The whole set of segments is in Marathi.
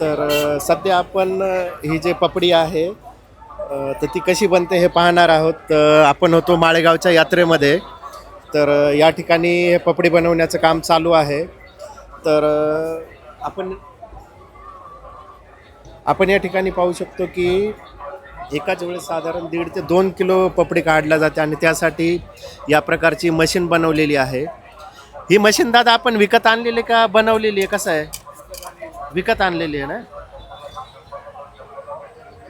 तर सध्या आपण ही जे पपडी आहे तर ती कशी बनते हे पाहणार आहोत. आपण होतो माळेगावच्या यात्रेमध्ये. तर या ठिकाणी हे पपडी बनवण्याचं काम चालू आहे. तर आपण आपण या ठिकाणी पाहू शकतो की एकाच वेळेस साधारण दीड ते दोन किलो पपडी काढल्या जाते आणि त्यासाठी या प्रकारची मशीन बनवलेली आहे. ही मशीन दादा आपण विकत आणलेली का बनवलेली आहे? कसं आहे? विकत आणलेली आहे ना?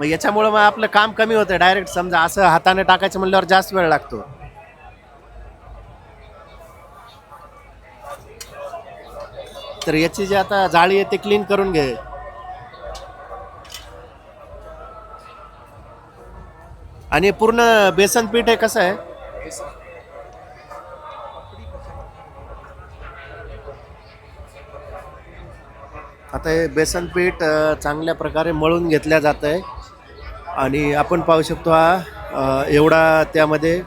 मग याच्यामुळं मग आपलं काम कमी होतं डायरेक्ट समजा असं हाताने टाकायचं म्हणल्यावर जास्त वेळ लागतो. तर याची जी आता जाळी आहे ती क्लीन करून घे. आणि पूर्ण बेसन पीठ आहे कसं आहे? आता हे बेसन पीठ चांगल्या प्रकारे मळून घेतल्या जात आहे. आणि आपण पाहू शकतो हा एवढा त्यामध्ये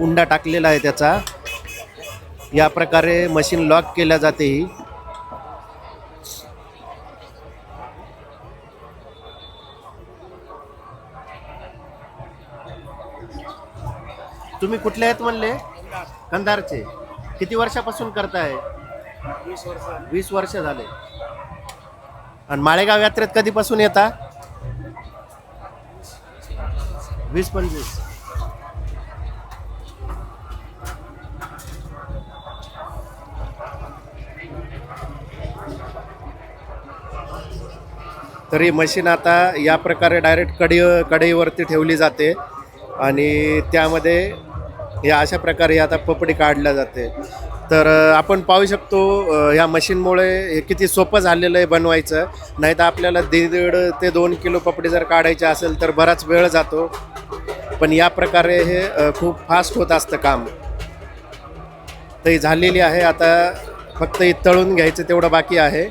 उंडा टाकलेला आहे त्याचा. या प्रकारे मशीन लॉक केल्या जाते ही. तुम्ही कुठले आहेत म्हणले? कंधारचे. किती वर्षापासून करताय? वीस वर्ष झाले. आणि माळेगाव यात्रेत कधीपासून येता? वीस पंचवीस. तरी मशीन आता या प्रकारे डायरेक्ट कढई कढईवरती ठेवली जाते. आणि त्यामध्ये या अशा प्रकारे आता पपडी काढल्या जाते. तर आपण पाहू शकतो ह्या मशीनमुळे हे किती सोपं झालेलं आहे बनवायचं. नाही तर आपल्याला दीड ते दोन किलो पपडी जर काढायची असेल तर बराच वेळ जातो. पण या प्रकारे हे खूप फास्ट होत असतं काम. तर ही झालेली आहे. आता फक्त ही तळून घ्यायचं तेवढं बाकी आहे.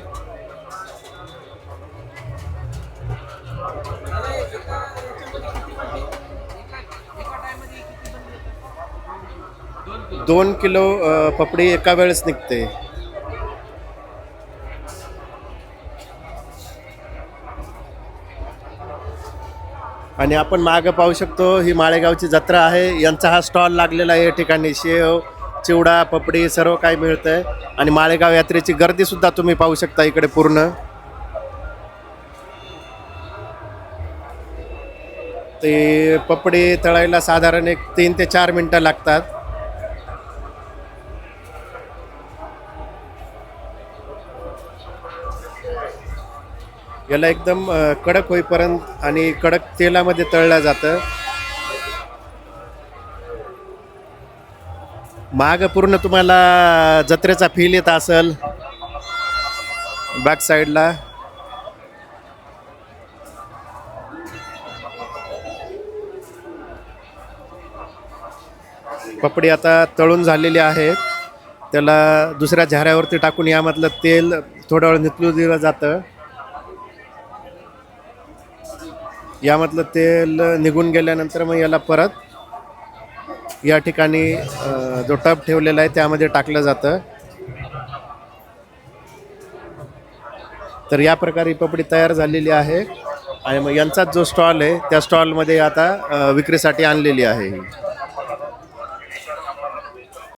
दोन किलो पपडी एका वेळेस निघते. आणि आपण मागं पाहू शकतो ही माळेगावची जत्रा आहे. यांचा हा स्टॉल लागलेला आहे या ठिकाणी. शेव चिवडा पपडी सर्व काही मिळतं आहे आणि माळेगाव यात्रेची गर्दी सुद्धा तुम्ही पाहू शकता इकडे पूर्ण. ते पपडी तळायला साधारण एक तीन ते चार मिनटं लागतात. याला एकदम कडक होईपर्यंत आणि कडक तेलामध्ये तळलं जातं. माग पूर्ण तुम्हाला जत्रेचा फील येत असेल. बॅक साईडला पपडी आता तळून झालेली आहे. त्याला दुसऱ्या झाऱ्यावरती टाकून यामधलं तेल थोडा वेळ नितळू दिलं जातं. यामधलं तेल निघून गेल्यानंतर मग याला परत या ठिकाणी जो टब ठेवलेला आहे त्यामध्ये टाकलं जातं. तर या प्रकारे ही पपडी तयार झालेली आहे आणि मग यांचाच जो स्टॉल आहे त्या स्टॉलमध्ये आता विक्रीसाठी आणलेली आहे ही.